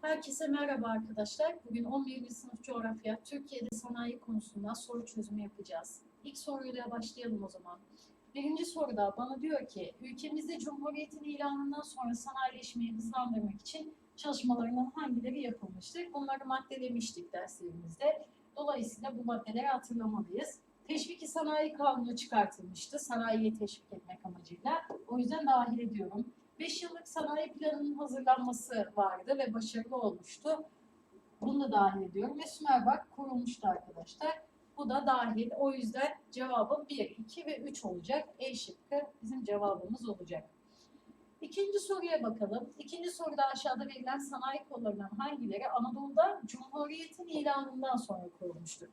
Herkese merhaba arkadaşlar. Bugün 11. sınıf coğrafya, Türkiye'de sanayi konusunda soru çözümü yapacağız. İlk soruyla başlayalım o zaman. Birinci soruda bana diyor ki, ülkemizde Cumhuriyet'in ilanından sonra sanayileşmeyi hızlandırmak için çalışmalarının hangileri yapılmıştır? Bunları maddelemiştik derslerimizde. Dolayısıyla bu maddeleri hatırlamalıyız. Teşviki sanayi kanunu çıkartılmıştı, sanayiyi teşvik etmek amacıyla. O yüzden dahil ediyorum. 5 yıllık sanayi planının hazırlanması vardı ve başarılı olmuştu. Bunu da dahil ediyorum. Ve Sümerbank kurulmuştu arkadaşlar. Bu da dahil. O yüzden cevabım 1, 2 ve 3 olacak. E şıkkı bizim cevabımız olacak. İkinci soruya bakalım. İkinci soruda aşağıda verilen sanayi kollarından hangileri Anadolu'da Cumhuriyet'in ilanından sonra kurulmuştur?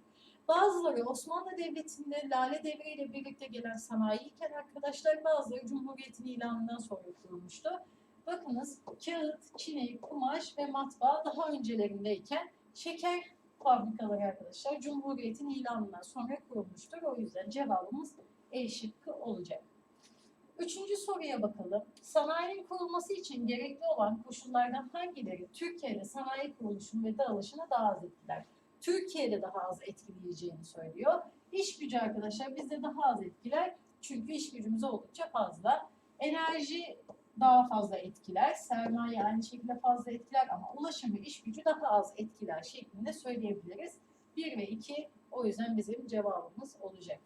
Bazıları Osmanlı Devleti'nde Lale Devri ile birlikte gelen sanayiyken arkadaşlar bazıları Cumhuriyet'in ilanından sonra kurulmuştu. Bakınız kağıt, çinek, kumaş ve matbaa daha öncelerindeyken şeker fabrikaları arkadaşlar Cumhuriyet'in ilanından sonra kurulmuştur. O yüzden cevabımız E şıkkı olacak. Üçüncü soruya bakalım. Sanayinin kurulması için gerekli olan koşullardan hangileri Türkiye'de sanayi kuruluşunu ve dağılışını daha az etkiler? Türkiye'de daha az etkileyeceğini söylüyor. İş gücü arkadaşlar bizde daha az etkiler. Çünkü iş gücümüz oldukça fazla. Enerji daha fazla etkiler. Sermaye aynı şekilde fazla etkiler ama ulaşım ve iş gücü daha az etkiler şeklinde söyleyebiliriz. 1 ve 2 o yüzden bizim cevabımız olacak.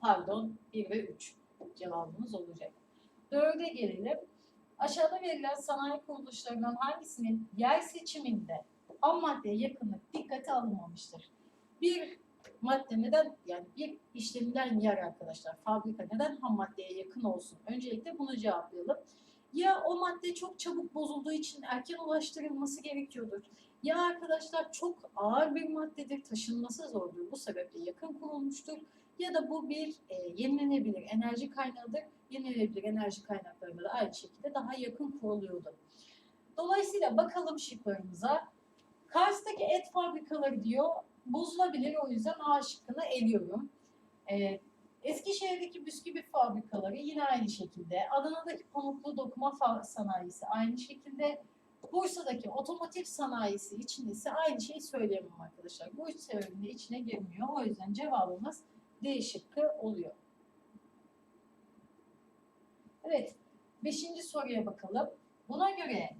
Pardon 1 ve 3 cevabımız olacak. 4'e gelelim. Aşağıda verilen sanayi kuruluşlarından hangisinin yer seçiminde ham maddeye yakınlık dikkate alınmamıştır. Bir madde neden yani bir işlenilen yer arkadaşlar fabrika neden ham maddeye yakın olsun? Öncelikle bunu cevaplayalım. Ya o madde çok çabuk bozulduğu için erken ulaştırılması gerekiyordur. Ya arkadaşlar çok ağır bir maddedir, taşınması zordur. Bu sebeple yakın kurulmuştur. Ya da bu bir e, yenilenebilir enerji kaynağıdır. Yenilenebilir enerji kaynaklarında da aynı şekilde daha yakın kuruluyordu. Dolayısıyla bakalım şıklarımıza. Kars'taki et fabrikaları diyor bozulabilir o yüzden A şıkkını eliyorum. Ee, Eskişehir'deki bisküvi fabrikaları yine aynı şekilde. Adana'daki pamuklu dokuma sanayisi aynı şekilde. Bursa'daki otomotiv sanayisi için ise aynı şeyi söyleyemem arkadaşlar. Bu üç sebebin de içine girmiyor. O yüzden cevabımız D şıkkı oluyor. Evet. Beşinci soruya bakalım. Buna göre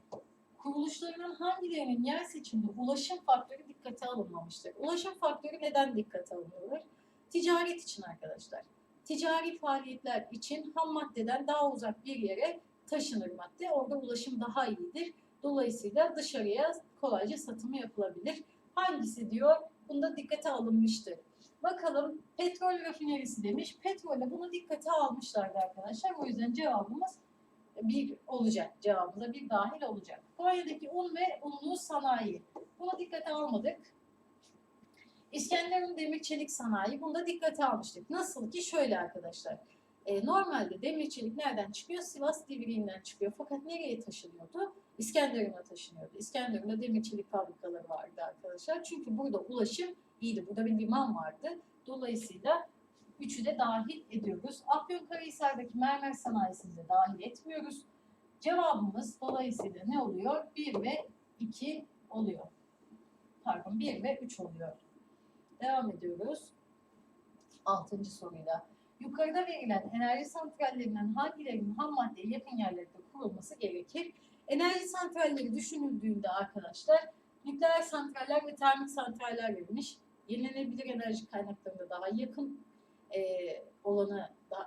kuruluşlarının hangilerinin yer seçiminde ulaşım faktörü dikkate alınmamıştır? Ulaşım faktörü neden dikkate alınıyor? Ticaret için arkadaşlar. Ticari faaliyetler için ham maddeden daha uzak bir yere taşınır madde. Orada ulaşım daha iyidir. Dolayısıyla dışarıya kolayca satımı yapılabilir. Hangisi diyor? Bunda dikkate alınmıştır. Bakalım petrol rafinerisi demiş. Petrole bunu dikkate almışlardı arkadaşlar. O yüzden cevabımız bir olacak. Cevabımıza bir dahil olacak. Konya'daki un ve unlu sanayi. Buna dikkate almadık. İskenderun demir çelik sanayi. Bunda dikkate almıştık. Nasıl ki şöyle arkadaşlar. E, normalde demir çelik nereden çıkıyor? Sivas Divriği'nden çıkıyor. Fakat nereye taşınıyordu? İskenderun'a taşınıyordu. İskenderun'da demir çelik fabrikaları vardı arkadaşlar. Çünkü burada ulaşım iyiydi. Burada bir liman vardı. Dolayısıyla Üçü de dahil ediyoruz. Afyonkarahisar'daki mermer sanayisini de dahil etmiyoruz. Cevabımız dolayısıyla ne oluyor? 1 ve 2 oluyor. Pardon 1 ve 3 oluyor. Devam ediyoruz. Altıncı soruyla. Yukarıda verilen enerji santrallerinden hangilerinin ham maddeye yakın yerlerde kurulması gerekir? Enerji santralleri düşünüldüğünde arkadaşlar nükleer santraller ve termik santraller verilmiş. Yenilenebilir enerji kaynaklarında daha yakın e, olanı daha,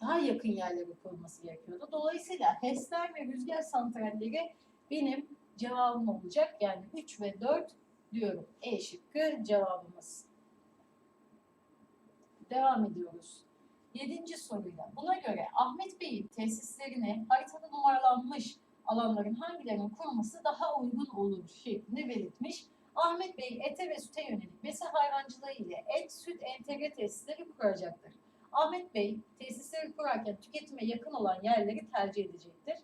daha yakın yerlere kurulması gerekiyordu. Dolayısıyla HES'ler ve rüzgar santralleri benim cevabım olacak. Yani 3 ve 4 diyorum. E şıkkı cevabımız. Devam ediyoruz. Yedinci soruyla. Buna göre Ahmet Bey'in tesislerine haritada numaralanmış alanların hangilerinin kurulması daha uygun olur şeklinde belirtmiş. Ahmet Bey ete ve süte yönelik besi hayvancılığı ile et, süt entegre tesisleri kuracaktır. Ahmet Bey tesisleri kurarken tüketime yakın olan yerleri tercih edecektir.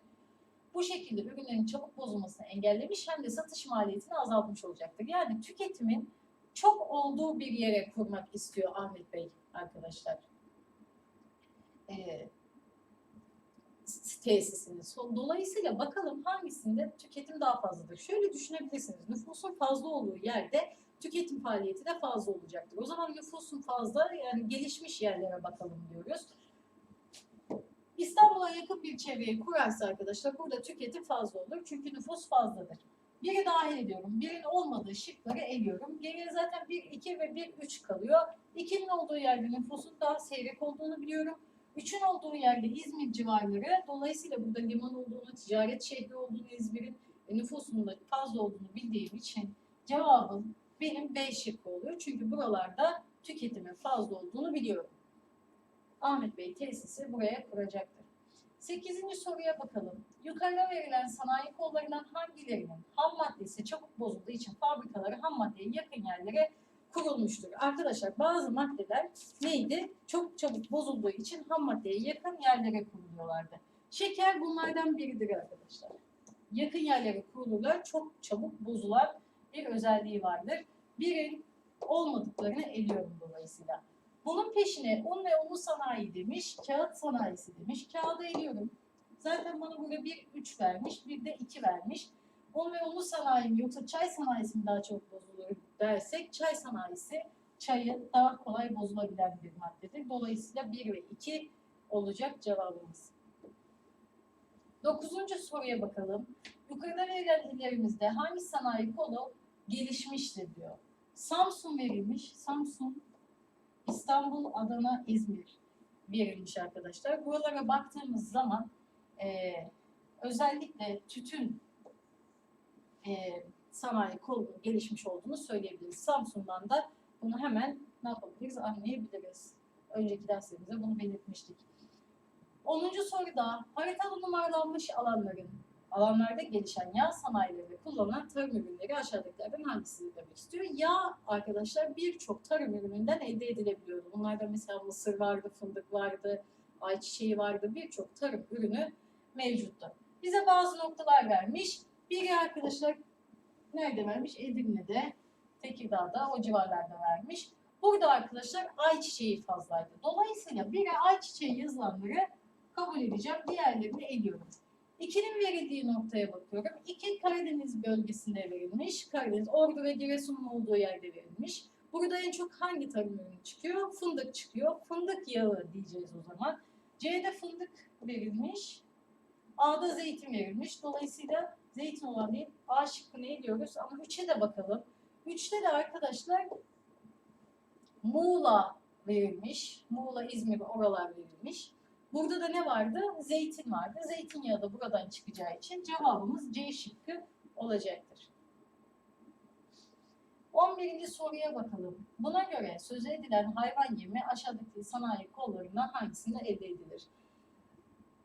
Bu şekilde ürünlerin çabuk bozulmasını engellemiş hem de satış maliyetini azaltmış olacaktır. Yani tüketimin çok olduğu bir yere kurmak istiyor Ahmet Bey arkadaşlar. Ee, tesisini. So- Dolayısıyla bakalım hangisinde tüketim daha fazladır. Şöyle düşünebilirsiniz. Nüfusun fazla olduğu yerde tüketim faaliyeti de fazla olacaktır. O zaman nüfusun fazla yani gelişmiş yerlere bakalım diyoruz. İstanbul'a yakın bir çevreyi kurarsa arkadaşlar burada tüketim fazla olur. Çünkü nüfus fazladır. Biri dahil ediyorum. Birin olmadığı şıkları eliyorum. Geriye zaten 1, 2 ve 1, 3 kalıyor. 2'nin olduğu yerde nüfusun daha seyrek olduğunu biliyorum. Üçün olduğu yerde İzmir civarları. Dolayısıyla burada liman olduğunu, ticaret şehri olduğunu İzmir'in e, nüfusunun da fazla olduğunu bildiğim için cevabım benim B şıkkı oluyor. Çünkü buralarda tüketimin fazla olduğunu biliyorum. Ahmet Bey tesisi buraya kuracaktır. Sekizinci soruya bakalım. Yukarıda verilen sanayi kollarından hangilerinin ham maddesi çabuk bozulduğu için fabrikaları ham maddeye yakın yerlere kurulmuştur? Arkadaşlar bazı maddeler neydi? Çok çabuk bozulduğu için ham maddeye yakın yerlere kuruluyorlardı. Şeker bunlardan biridir arkadaşlar. Yakın yerlere kurulurlar. Çok çabuk bozulan bir özelliği vardır. Birin olmadıklarını eliyorum dolayısıyla. Bunun peşine un ve unu sanayi demiş, kağıt sanayisi demiş. Kağıdı eliyorum. Zaten bana burada bir 3 vermiş, bir de 2 vermiş. Un ve unu sanayi mi yoksa çay sanayisi mi daha çok bozulur dersek çay sanayisi çayı daha kolay bozulabilen bir maddedir. Dolayısıyla 1 ve 2 olacak cevabımız. Dokuzuncu soruya bakalım. Yukarıda verilen illerimizde hangi sanayi kolu gelişmiştir diyor. Samsun verilmiş. Samsun, İstanbul, Adana, İzmir verilmiş arkadaşlar. Buralara baktığımız zaman eee, özellikle tütün eee, sanayi kolunun gelişmiş olduğunu söyleyebiliriz. Samsun'dan da bunu hemen ne yapabiliriz anlayabiliriz. Önceki derslerimizde bunu belirtmiştik. 10. soruda haritada numaralanmış alanların alanlarda gelişen yağ sanayilerinde kullanılan tarım ürünleri aşağıdakilerden hangisidir demek istiyor. Yağ arkadaşlar birçok tarım ürününden elde edilebiliyordu. Bunlarda mesela mısır vardı, fındık vardı, ayçiçeği vardı. Birçok tarım ürünü mevcuttu. Bize bazı noktalar vermiş. Biri arkadaşlar nerede vermiş? Edirne'de, Tekirdağ'da o civarlarda vermiş. Burada arkadaşlar ayçiçeği fazlaydı. Dolayısıyla biri ayçiçeği yazılanları kabul edeceğim. Diğerlerini eliyorum. İkinin verildiği noktaya bakıyorum. İki Karadeniz bölgesinde verilmiş. Karadeniz, Ordu ve Giresun'un olduğu yerde verilmiş. Burada en çok hangi tarım ürünü çıkıyor? Fındık çıkıyor. Fındık yağı diyeceğiz o zaman. C'de fındık verilmiş. A'da zeytin verilmiş. Dolayısıyla zeytin olan değil. A şıkkını ediyoruz ama 3'e de bakalım. 3'te de arkadaşlar Muğla verilmiş. Muğla, İzmir oralar verilmiş. Burada da ne vardı? Zeytin vardı. Zeytinyağı da buradan çıkacağı için cevabımız C şıkkı olacaktır. 11. soruya bakalım. Buna göre söz edilen hayvan yemi aşağıdaki sanayi kollarından hangisinde elde edilir?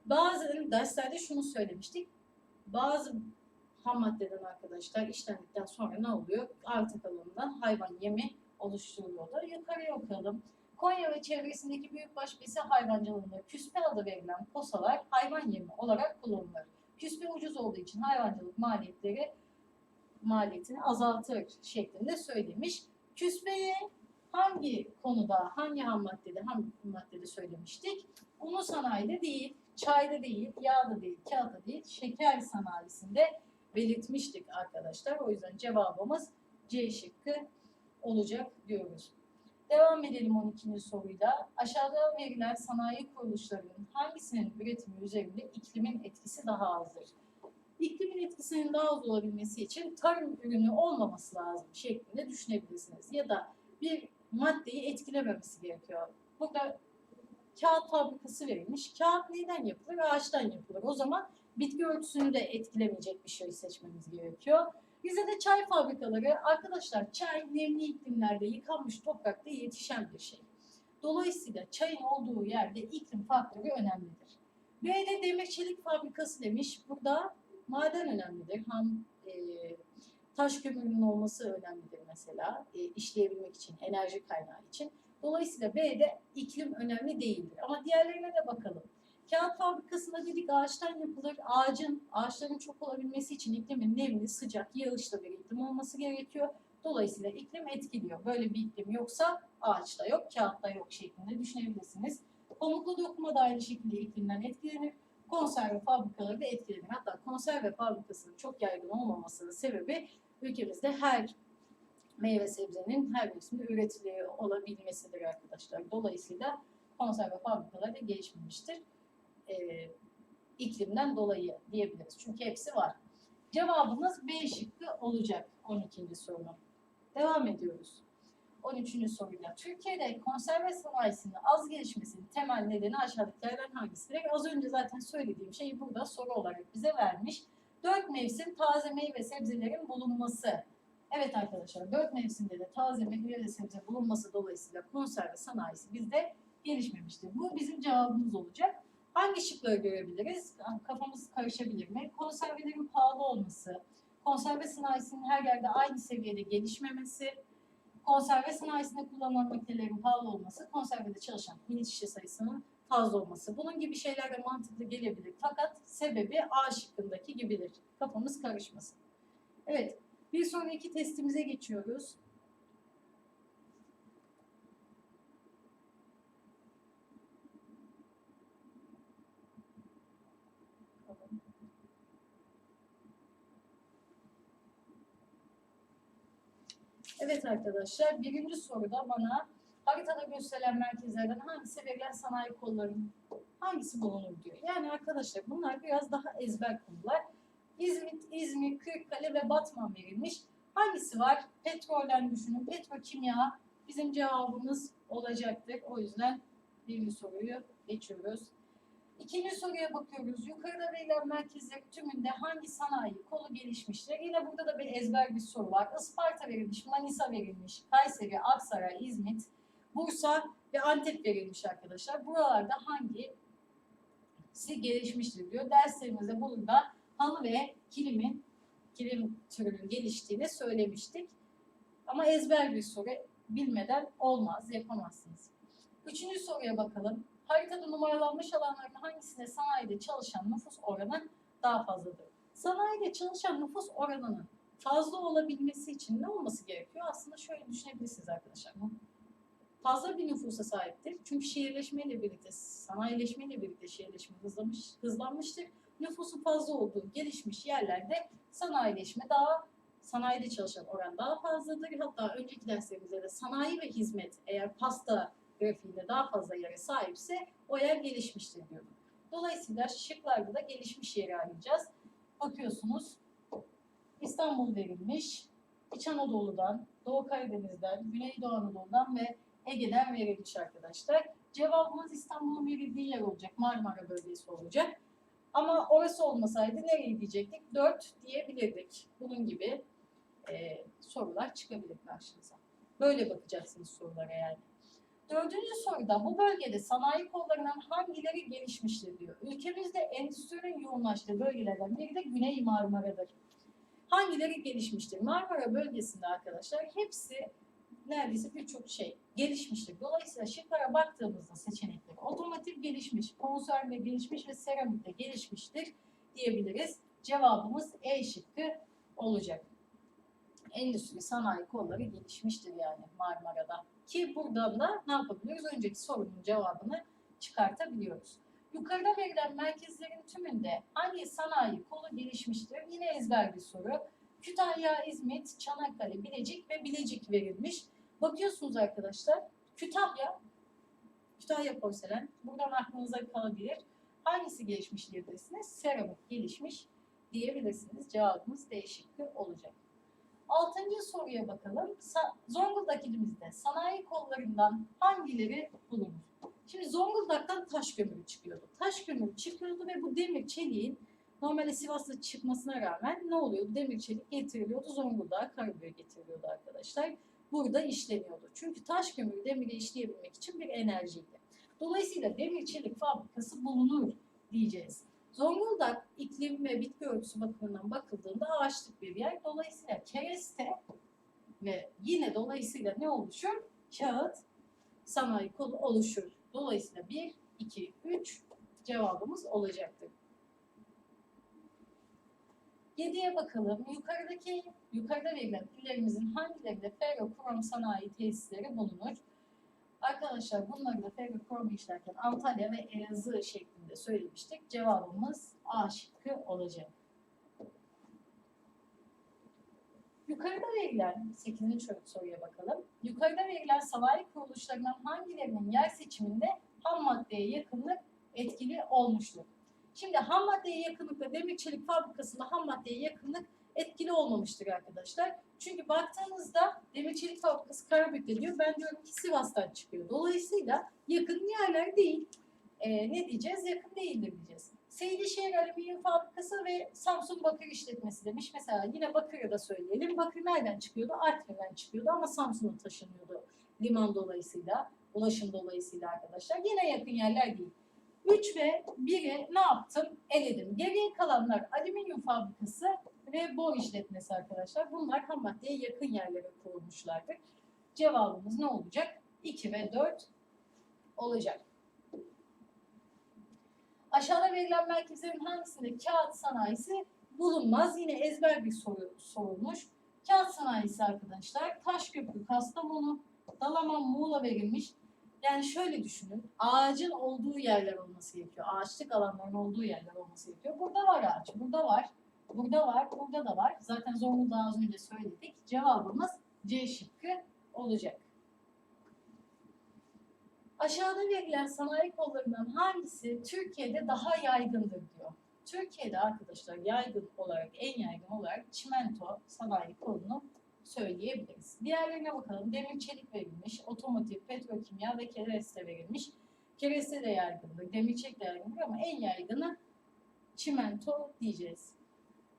Bazı derslerde şunu söylemiştik. Bazı ham maddeden arkadaşlar işlendikten sonra ne oluyor? Arta kalanından hayvan yemi oluşturuluyordu. Yukarıya okuyalım. Konya ve çevresindeki büyükbaş besi hayvancılığında küspe adı verilen posalar hayvan yemi olarak kullanılır. Küspe ucuz olduğu için hayvancılık maliyetleri maliyetini azaltır şeklinde söylemiş. Küspeyi hangi konuda, hangi ham maddede, hangi maddede söylemiştik? Unu sanayide değil, çayda değil, yağda değil, kağıtta değil, şeker sanayisinde belirtmiştik arkadaşlar. O yüzden cevabımız C şıkkı olacak diyoruz. Devam edelim 12. soruyla. Aşağıda verilen sanayi kuruluşlarının hangisinin üretimi üzerinde iklimin etkisi daha azdır? İklimin etkisinin daha az olabilmesi için tarım ürünü olmaması lazım şeklinde düşünebilirsiniz. Ya da bir maddeyi etkilememesi gerekiyor. Burada kağıt fabrikası verilmiş. Kağıt neyden yapılır? Ağaçtan yapılır. O zaman bitki örtüsünü de etkilemeyecek bir şey seçmemiz gerekiyor. Rize'de çay fabrikaları, arkadaşlar çay nemli iklimlerde yıkanmış toprakta yetişen bir şey. Dolayısıyla çayın olduğu yerde iklim faktörü önemlidir. B'de demir çelik fabrikası demiş. Burada maden önemlidir. Ham e, taş kömürünün olması önemlidir mesela e, işleyebilmek için, enerji kaynağı için. Dolayısıyla B'de iklim önemli değildir. Ama diğerlerine de bakalım. Kağıt fabrikasında dedik ağaçtan yapılır. Ağacın, ağaçların çok olabilmesi için iklimin nemli, sıcak, yağışlı bir iklim olması gerekiyor. Dolayısıyla iklim etkiliyor. Böyle bir iklim yoksa ağaçta yok, kağıtta yok şeklinde düşünebilirsiniz. Pamuklu dokuma da aynı şekilde iklimden etkilenir. konserve fabrikaları da etkilenir. Hatta konserve fabrikasının çok yaygın olmamasının sebebi ülkemizde her meyve sebzenin her mevsimde üretiliyor olabilmesidir arkadaşlar. Dolayısıyla konserve fabrikaları da gelişmemiştir. Ee, iklimden dolayı diyebiliriz. Çünkü hepsi var. Cevabımız B şıkkı olacak 12. sorunun. Devam ediyoruz. 13. soruyla. Türkiye'de konserve sanayisinin az gelişmesinin temel nedeni aşağıdakilerden hangisidir? Az önce zaten söylediğim şeyi burada soru olarak bize vermiş. Dört mevsim taze meyve sebzelerin bulunması. Evet arkadaşlar dört mevsimde de taze meyve ve sebze bulunması dolayısıyla konserve sanayisi bizde gelişmemiştir. Bu bizim cevabımız olacak. Hangi şıkları görebiliriz? Kafamız karışabilir mi? Konservelerin pahalı olması, konserve sanayisinin her yerde aynı seviyede gelişmemesi, konserve sanayisinde kullanılan makinelerin pahalı olması, konservede çalışan mini şişe sayısının fazla olması. Bunun gibi şeyler de mantıklı gelebilir. Fakat sebebi A şıkkındaki gibidir. Kafamız karışmasın. Evet, bir sonraki testimize geçiyoruz. Evet arkadaşlar, birinci soruda bana haritada gösterilen merkezlerden hangisi verilen sanayi kollarının hangisi bulunur diyor. Yani arkadaşlar bunlar biraz daha ezber konular. İzmit, İzmir, Kırıkkale ve Batman verilmiş. Hangisi var? Petrolden düşünün. Petrokimya bizim cevabımız olacaktır. O yüzden birinci soruyu geçiyoruz. İkinci soruya bakıyoruz. Yukarıda verilen merkezler tümünde hangi sanayi kolu gelişmiştir? Yine burada da bir ezber bir soru var. Isparta verilmiş, Manisa verilmiş, Kayseri, Aksaray, İzmit, Bursa ve Antep verilmiş arkadaşlar. Buralarda hangisi gelişmiştir diyor. Derslerimizde burada halı ve kilimin, kilim türünün geliştiğini söylemiştik. Ama ezber bir soru bilmeden olmaz, yapamazsınız. Üçüncü soruya bakalım. Haritada numaralanmış alanların hangisinde sanayide çalışan nüfus oranı daha fazladır? Sanayide çalışan nüfus oranının fazla olabilmesi için ne olması gerekiyor? Aslında şöyle düşünebilirsiniz arkadaşlar. Fazla bir nüfusa sahiptir. Çünkü şehirleşmeyle birlikte, sanayileşmeyle birlikte şehirleşme hızlamış, hızlanmıştır. Nüfusun fazla olduğu gelişmiş yerlerde sanayileşme daha sanayide çalışan oran daha fazladır. Hatta önceki derslerimizde de sanayi ve hizmet eğer pasta grafiğinde daha fazla yere sahipse o yer gelişmiştir diyordum. Dolayısıyla şıklarda da gelişmiş yeri arayacağız. Bakıyorsunuz İstanbul verilmiş, İç Anadolu'dan, Doğu Karadeniz'den, Güneydoğu Anadolu'dan ve Ege'den verilmiş arkadaşlar. Cevabımız İstanbul'un verildiği yer olacak. Marmara bölgesi olacak. Ama orası olmasaydı nereye diyecektik? 4 diyebilirdik. Bunun gibi e, sorular çıkabilir karşınıza. Böyle bakacaksınız sorulara yani. Dördüncü soruda bu bölgede sanayi kollarından hangileri gelişmiştir diyor. Ülkemizde endüstrinin yoğunlaştığı bölgelerden biri de Güney Marmara'dır. Hangileri gelişmiştir? Marmara bölgesinde arkadaşlar hepsi neredeyse birçok şey gelişmiştir. Dolayısıyla şıklara baktığımızda seçenekleri otomotiv gelişmiş, konserve gelişmiş ve seramik de gelişmiştir diyebiliriz. Cevabımız E şıkkı olacak. Endüstri sanayi kolları gelişmiştir yani Marmara'da. Ki buradan da ne yapabiliyoruz? Önceki sorunun cevabını çıkartabiliyoruz. Yukarıda verilen merkezlerin tümünde hangi sanayi kolu gelişmiştir? Yine ezber bir soru. Kütahya, İzmit, Çanakkale, Bilecik ve Bilecik verilmiş. Bakıyorsunuz arkadaşlar. Kütahya, Kütahya porselen. Buradan aklınıza kalabilir. Hangisi gelişmiş diyebilirsiniz? Seramik gelişmiş diyebilirsiniz. Cevabımız D şıkkı olacak. Altıncı soruya bakalım. Sa Zonguldak ilimizde sanayi kollarından hangileri bulunur? Şimdi Zonguldak'tan taş kömürü çıkıyordu. Taş kömürü çıkıyordu ve bu demir çeliğin normalde Sivas'ta çıkmasına rağmen ne oluyordu? Demir çelik getiriliyordu Zonguldak'a karabüye getiriliyordu arkadaşlar. Burada işleniyordu. Çünkü taş kömürü demiri işleyebilmek için bir enerjiydi. Dolayısıyla demir çelik fabrikası bulunur diyeceğiz. Zonguldak iklim ve bitki örtüsü bakımından bakıldığında ağaçlık bir yer. Dolayısıyla kereste ve yine dolayısıyla ne oluşur? Kağıt sanayi kolu oluşur. Dolayısıyla 1, 2, 3 cevabımız olacaktır. 7'ye bakalım. Arkadaşlar bunları da ferrokrom işlerken Antalya ve Elazığ şeklinde söylemiştik. Cevabımız A şıkkı olacak. Yukarıda verilen 8. soruya bakalım. Yukarıda verilen sanayi kuruluşlarından hangilerinin yer seçiminde ham maddeye yakınlık etkili olmuştur? Şimdi ham maddeye yakınlıkla demir çelik fabrikasında ham maddeye yakınlık etkili olmamıştır arkadaşlar. Çünkü baktığınızda demir çelik fabrikası Karabük'te diyor. Ben diyorum ki Sivas'tan çıkıyor. Dolayısıyla yakın yerler değil. Ee, ne diyeceğiz? Yakın değildir diyeceğiz. Seydişehir Alüminyum Fabrikası ve Samsun Bakır İşletmesi demiş. Mesela yine Bakır'ı da söyleyelim. Bakır nereden çıkıyordu? Artvin'den çıkıyordu ama Samsun'a taşınıyordu. Liman dolayısıyla, ulaşım dolayısıyla arkadaşlar. Yine yakın yerler değil. 3 ve 1'i ne yaptım? Eledim. Geriye kalanlar alüminyum fabrikası ve bor işletmesi arkadaşlar. Bunlar ham maddeye yakın yerlere kurulmuşlardır. Cevabımız ne olacak? 2 ve 4 olacak. Aşağıda verilen merkezlerin hangisinde kağıt sanayisi bulunmaz? Yine ezber bir soru sorulmuş. Kağıt sanayisi arkadaşlar Taşköprü, Kastamonu, Dalaman, Muğla verilmiş. Yani şöyle düşünün. Ağacın olduğu yerler olması gerekiyor. Ağaçlık alanların olduğu yerler olması gerekiyor. Burada var ağaç. Burada var. Burada var. Burada da var. Zaten Zonguldak'ı az önce söyledik. Cevabımız C şıkkı olacak. Aşağıda verilen sanayi kollarından hangisi Türkiye'de daha yaygındır diyor. Türkiye'de arkadaşlar yaygın olarak, en yaygın olarak çimento sanayi kolunu söyleyebiliriz. Diğerlerine bakalım. Demir çelik verilmiş, otomotiv, petrokimya ve kereste verilmiş. Kereste de yaygındır, demir çelik de yaygındır ama en yaygını çimento diyeceğiz.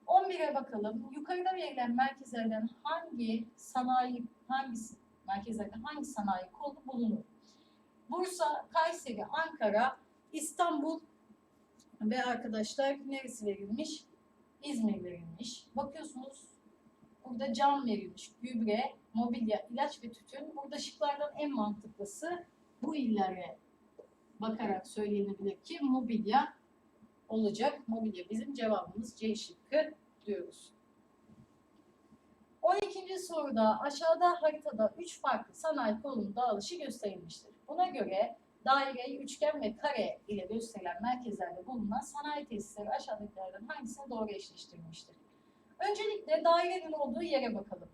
11'e bakalım. Yukarıda verilen merkezlerden hangi sanayi, hangi merkezlerden hangi sanayi kolu bulunur? Bursa, Kayseri, Ankara, İstanbul ve arkadaşlar neresi verilmiş? İzmir verilmiş. Bakıyorsunuz burada cam verilmiş, gübre, mobilya, ilaç ve tütün. Burada şıklardan en mantıklısı bu illere bakarak söylenebilir ki mobilya olacak. Mobilya bizim cevabımız C şıkkı diyoruz. 12. soruda aşağıda haritada 3 farklı sanayi kolunun dağılışı gösterilmiştir. Buna göre daire, üçgen ve kare ile gösterilen merkezlerde bulunan sanayi tesisleri aşağıdakilerden hangisine doğru eşleştirilmiştir? Öncelikle dairenin olduğu yere bakalım.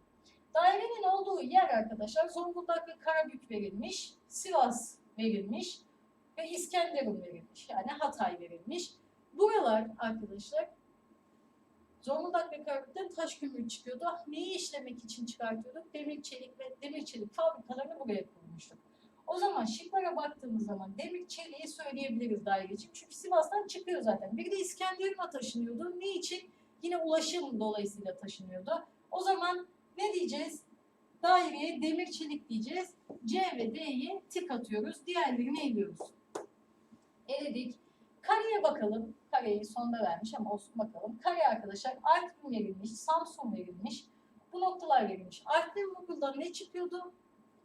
Dairenin olduğu yer arkadaşlar Zonguldak ve Karabük verilmiş, Sivas verilmiş ve İskenderun verilmiş. Yani Hatay verilmiş. Buralar arkadaşlar Zonguldak ve Karabük'ten taş kömür çıkıyordu. Neyi işlemek için çıkartıyorduk? Demir çelik ve demir çelik fabrikalarını buraya kurmuştuk. O zaman şıklara baktığımız zaman demir çeliği söyleyebiliriz daireciğim. Çünkü Sivas'tan çıkıyor zaten. Bir de İskenderun'a taşınıyordu. Ne için? Yine ulaşım dolayısıyla taşınıyordu. O zaman ne diyeceğiz? Daireye demir çelik diyeceğiz. C ve D'yi tik atıyoruz. Diğerlerini eliyoruz. Eledik. Kareye bakalım. Kareyi sonda vermiş ama olsun bakalım. Kare arkadaşlar Artvin verilmiş, Samsun verilmiş. Bu noktalar verilmiş. Artvin Google'dan ne çıkıyordu?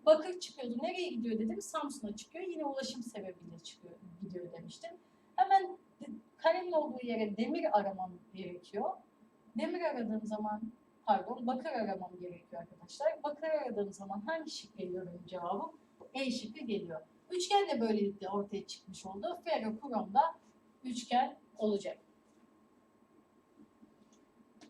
Bakır çıkıyordu. Nereye gidiyor dedim. Samsun'a çıkıyor. Yine ulaşım sebebiyle çıkıyor, gidiyor demiştim. Hemen karenin olduğu yere demir aramam gerekiyor. Demir aradığım zaman pardon bakır aramam gerekiyor arkadaşlar. Bakır aradığım zaman hangi şık geliyor benim cevabım? E şıkkı geliyor. Üçgen de böylelikle ortaya çıkmış oldu. Ferrokrom da üçgen olacak.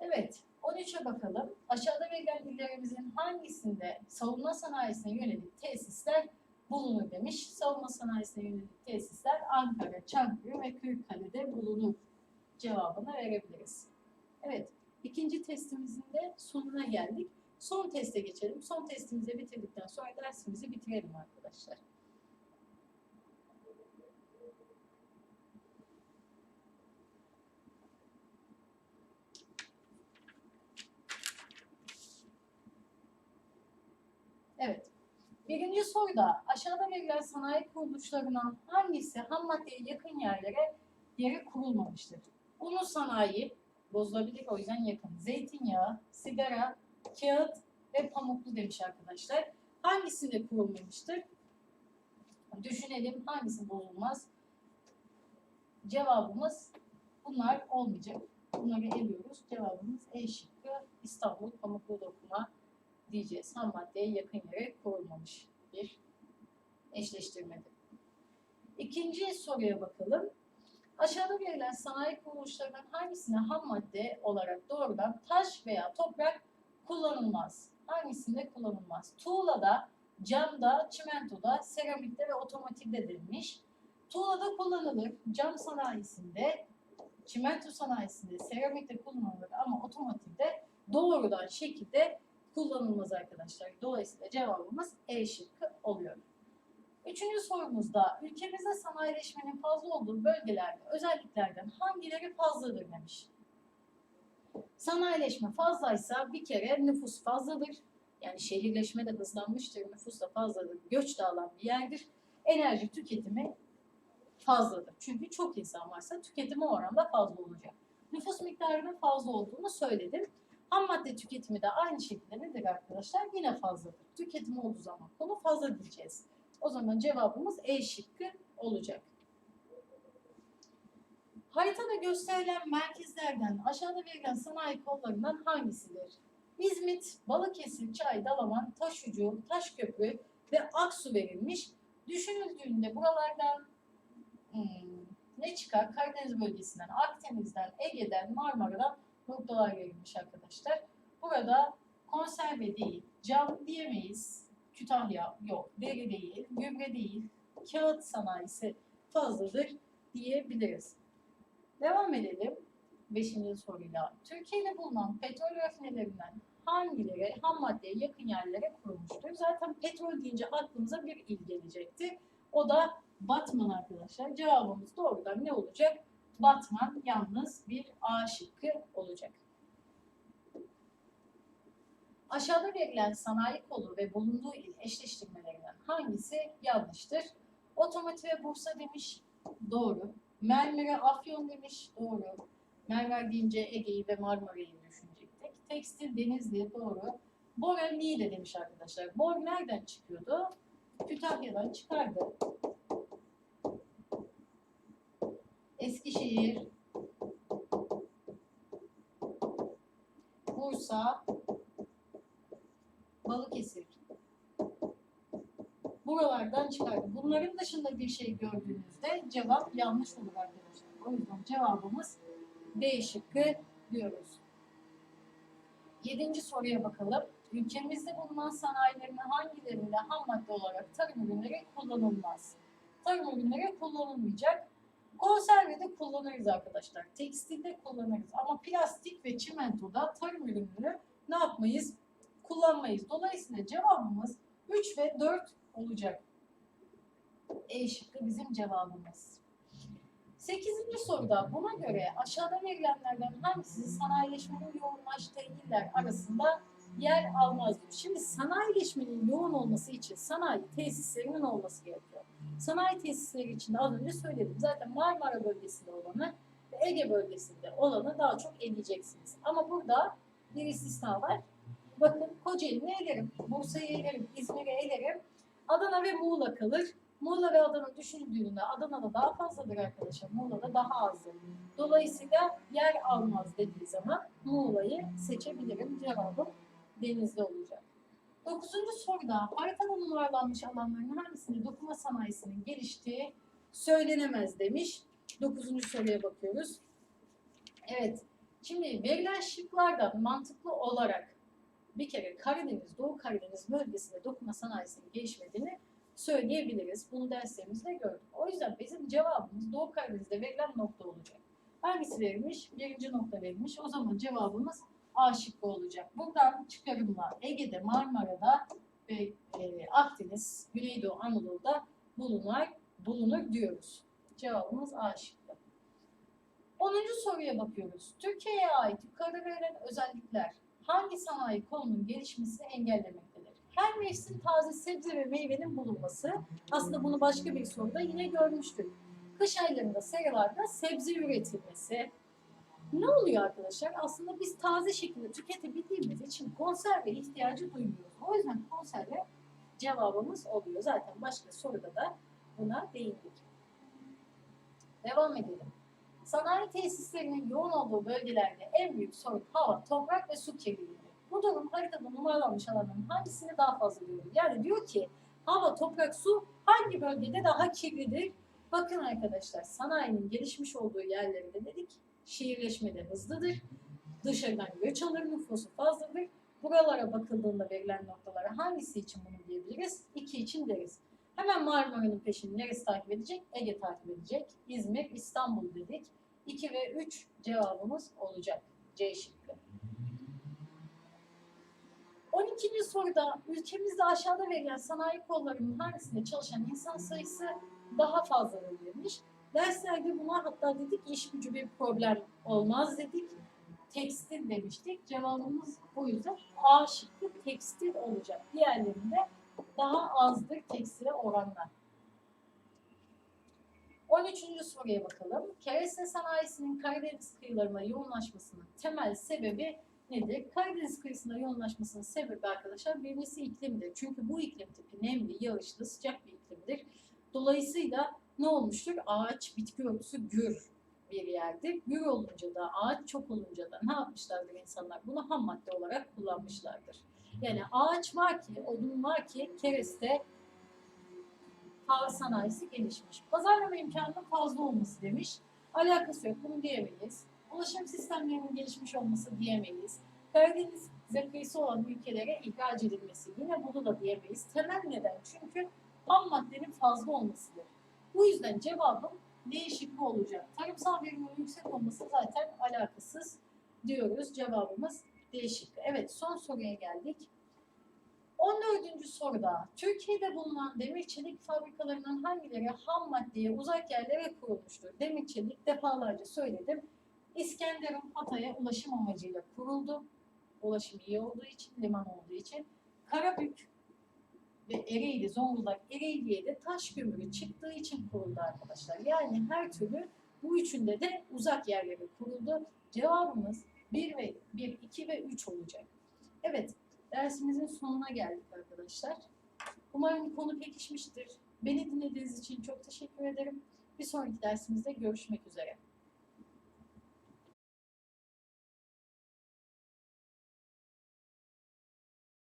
Evet, 13'e bakalım. Aşağıda verilen illerimizin hangisinde savunma sanayisine yönelik tesisler bulunur demiş. Savunma sanayisine yönelik tesisler Ankara, Çankırı ve Kırıkkale'de bulunur cevabını verebiliriz. Evet, ikinci testimizin de sonuna geldik. Son teste geçelim. Son testimizi bitirdikten sonra dersimizi bitirelim arkadaşlar. Evet. Birinci soruda aşağıda verilen sanayi kuruluşlarından hangisi ham maddeye yakın yerlere yere kurulmamıştır? Unu sanayi bozulabilir o yüzden yakın. Zeytinyağı, sigara, kağıt ve pamuklu demiş arkadaşlar. Hangisinde kurulmamıştır? Düşünelim hangisi bozulmaz? Cevabımız bunlar olmayacak. Bunları eliyoruz. Cevabımız E şıkkı İstanbul pamuklu dokuma diyeceğiz. Ham maddeye yakın yere kurulmamış bir eşleştirmedir. İkinci soruya bakalım. Aşağıda verilen sanayi kuruluşlarından hangisine ham madde olarak doğrudan taş veya toprak kullanılmaz? Hangisinde kullanılmaz? Tuğlada, camda, çimentoda, seramikte ve otomotivde denilmiş. Tuğlada kullanılır, cam sanayisinde, çimento sanayisinde, seramikte kullanılır ama otomotivde doğrudan şekilde kullanılmaz arkadaşlar. Dolayısıyla cevabımız E şıkkı oluyor. Üçüncü sorumuzda ülkemizde sanayileşmenin fazla olduğu bölgelerde özelliklerden hangileri fazladır demiş. Sanayileşme fazlaysa bir kere nüfus fazladır. Yani şehirleşme de hızlanmıştır, nüfus da fazladır, göç de bir yerdir. Enerji tüketimi fazladır. Çünkü çok insan varsa tüketimi oranda fazla olacak. Nüfus miktarının fazla olduğunu söyledim. Ham madde tüketimi de aynı şekilde nedir arkadaşlar? Yine fazladır. Tüketim olduğu zaman konu fazla diyeceğiz. O zaman cevabımız E şıkkı olacak. Haritada gösterilen merkezlerden aşağıda verilen sanayi kollarından hangisidir? İzmit, Balıkesir, Çay, Dalaman, Taşucu, Taşköprü ve Aksu verilmiş. Düşünüldüğünde buralardan hmm, ne çıkar? Karadeniz bölgesinden, Akdeniz'den, Ege'den, Marmara'dan noktalar verilmiş arkadaşlar. Burada konserve değil, cam diyemeyiz. Kütahya yok, deri değil, gübre değil, kağıt sanayisi fazladır diyebiliriz. Devam edelim. Beşinci soruyla. Türkiye'de bulunan petrol rafinelerinden hangileri ham maddeye yakın yerlere kurulmuştur? Zaten petrol deyince aklımıza bir il gelecekti. O da Batman arkadaşlar. Cevabımız doğrudan ne olacak? Batman yalnız bir A şıkkı olacak. Aşağıda verilen sanayi kolu ve bulunduğu il eşleştirmelerinden hangisi yanlıştır? Otomotive Bursa demiş, doğru. Mermer'e Afyon demiş, doğru. Mermer deyince Ege'yi ve Marmara'yı düşünecektik. Tekstil Denizli, doğru. Bora Niğde demiş arkadaşlar. Bor nereden çıkıyordu? Kütahya'dan çıkardı. Eskişehir, Bursa, Balıkesir. Buralardan çıkardı. Bunların dışında bir şey gördüğünüzde cevap yanlış olur arkadaşlar. O yüzden cevabımız D şıkkı diyoruz. Yedinci soruya bakalım. Ülkemizde bulunan sanayilerin hangilerinde ham madde olarak tarım ürünleri kullanılmaz? Tarım ürünleri kullanılmayacak. Konservede kullanırız arkadaşlar. Tekstilde kullanırız. Ama plastik ve çimentoda tarım ürünleri ne yapmayız? Kullanmayız. Dolayısıyla cevabımız 3 ve 4 olacak. E şıkkı bizim cevabımız. Sekizinci soruda buna göre aşağıda verilenlerden hangisi sanayileşmenin yoğunlaştığı iller arasında yer almaz diyor. Şimdi sanayileşmenin yoğun olması için sanayi tesislerinin olması gerekiyor. Sanayi tesisleri için de az önce söyledim. Zaten Marmara bölgesinde olanı ve Ege bölgesinde olanı daha çok eleyeceksiniz. Ama burada bir istisna var. Bakın Kocaeli'ni elerim, Bursa'yı elerim, İzmir'i elerim. Adana ve Muğla kalır. Muğla ve Adana düşünüldüğünde Adana'da daha fazladır arkadaşlar. Muğla'da daha azdır. Dolayısıyla yer almaz dediği zaman Muğla'yı seçebilirim. Cevabım denizde olacak. Dokuzuncu soruda haritada numaralanmış alanların hangisinde dokuma sanayisinin geliştiği söylenemez demiş. Dokuzuncu soruya bakıyoruz. Evet. Şimdi verilen şıklardan mantıklı olarak bir kere Karadeniz, Doğu Karadeniz bölgesinde dokuma sanayisinin gelişmediğini söyleyebiliriz. Bunu derslerimizde gördük. O yüzden bizim cevabımız Doğu Karadeniz'de verilen nokta olacak. Hangisi verilmiş? Birinci nokta verilmiş. O zaman cevabımız A şıkkı olacak. Buradan çıkarımla Ege'de, Marmara'da ve e, Akdeniz, Güneydoğu Anadolu'da bulunur, bulunur diyoruz. Cevabımız A şıkkı. 10. soruya bakıyoruz. Türkiye'ye ait yukarıda verilen özellikler hangi sanayi kolunun gelişmesini engellemektedir? Her mevsim taze sebze ve meyvenin bulunması. Aslında bunu başka bir soruda yine görmüştük. Kış aylarında, seralarda sebze üretilmesi. Ne oluyor arkadaşlar? Aslında biz taze şekilde tüketebildiğimiz için konserve ihtiyacı duymuyoruz. O yüzden konserve cevabımız oluyor. Zaten başka soruda da buna değindik. Devam edelim. Sanayi tesislerinin yoğun olduğu bölgelerde en büyük sorun hava, toprak ve su kirliliği. Bu durum haritada numaralanmış alanların hangisini daha fazla görüyor? Yani diyor ki hava, toprak, su hangi bölgede daha kirlidir? Bakın arkadaşlar sanayinin gelişmiş olduğu yerlerinde dedik şehirleşmede hızlıdır. Dışarıdan göç alır, nüfusu fazladır. Buralara bakıldığında verilen noktalara hangisi için bunu diyebiliriz? İki için deriz. Hemen Marmara'nın peşini neresi takip edecek? Ege takip edecek. İzmir, İstanbul dedik. 2 ve 3 cevabımız olacak. C şıkkı. 12. soruda ülkemizde aşağıda verilen sanayi kollarının hangisinde çalışan insan sayısı daha fazla verilmiş. Derslerde buna hatta dedik iş gücü bir problem olmaz dedik. Tekstil demiştik. Cevabımız bu yüzden A şıkkı tekstil olacak. Diğerlerinde daha azdır tekstile oranla. 13. soruya bakalım. Kereste sanayisinin Karadeniz kıyılarına yoğunlaşmasının temel sebebi nedir? Karadeniz kıyısına yoğunlaşmasının sebebi arkadaşlar birincisi iklimdir. Çünkü bu iklim tipi nemli, yağışlı, sıcak bir iklimdir. Dolayısıyla ne olmuştur? Ağaç, bitki örtüsü gür bir yerdir. Gür olunca da, ağaç çok olunca da ne yapmışlardır insanlar? Bunu ham madde olarak kullanmışlardır. Yani ağaç var ki, odun var ki kereste hava sanayisi gelişmiş. Pazarlama imkanının fazla olması demiş. Alakası yok, bunu diyemeyiz. Ulaşım sistemlerinin gelişmiş olması diyemeyiz. Karadeniz kıyısı olan ülkelere ihraç edilmesi yine bunu da diyemeyiz. Temel neden? Çünkü ham maddenin fazla olmasıdır. Bu yüzden cevabım değişik olacak. Tarımsal verimin yüksek olması zaten alakasız diyoruz. Cevabımız değişik. Evet son soruya geldik. 14. soruda Türkiye'de bulunan demir çelik fabrikalarının hangileri ham maddeye uzak yerlere kurulmuştur? Demir çelik defalarca söyledim. İskenderun Hatay'a ulaşım amacıyla kuruldu. Ulaşım iyi olduğu için, liman olduğu için. Karabük ve Ereğli, Zonguldak, Ereğli'ye de taş kömürü çıktığı için kuruldu arkadaşlar. Yani her türlü bu üçünde de uzak yerlere kuruldu. Cevabımız 1 ve 1, 2 ve 3 olacak. Evet, dersimizin sonuna geldik arkadaşlar. Umarım konu pekişmiştir. Beni dinlediğiniz için çok teşekkür ederim. Bir sonraki dersimizde görüşmek üzere.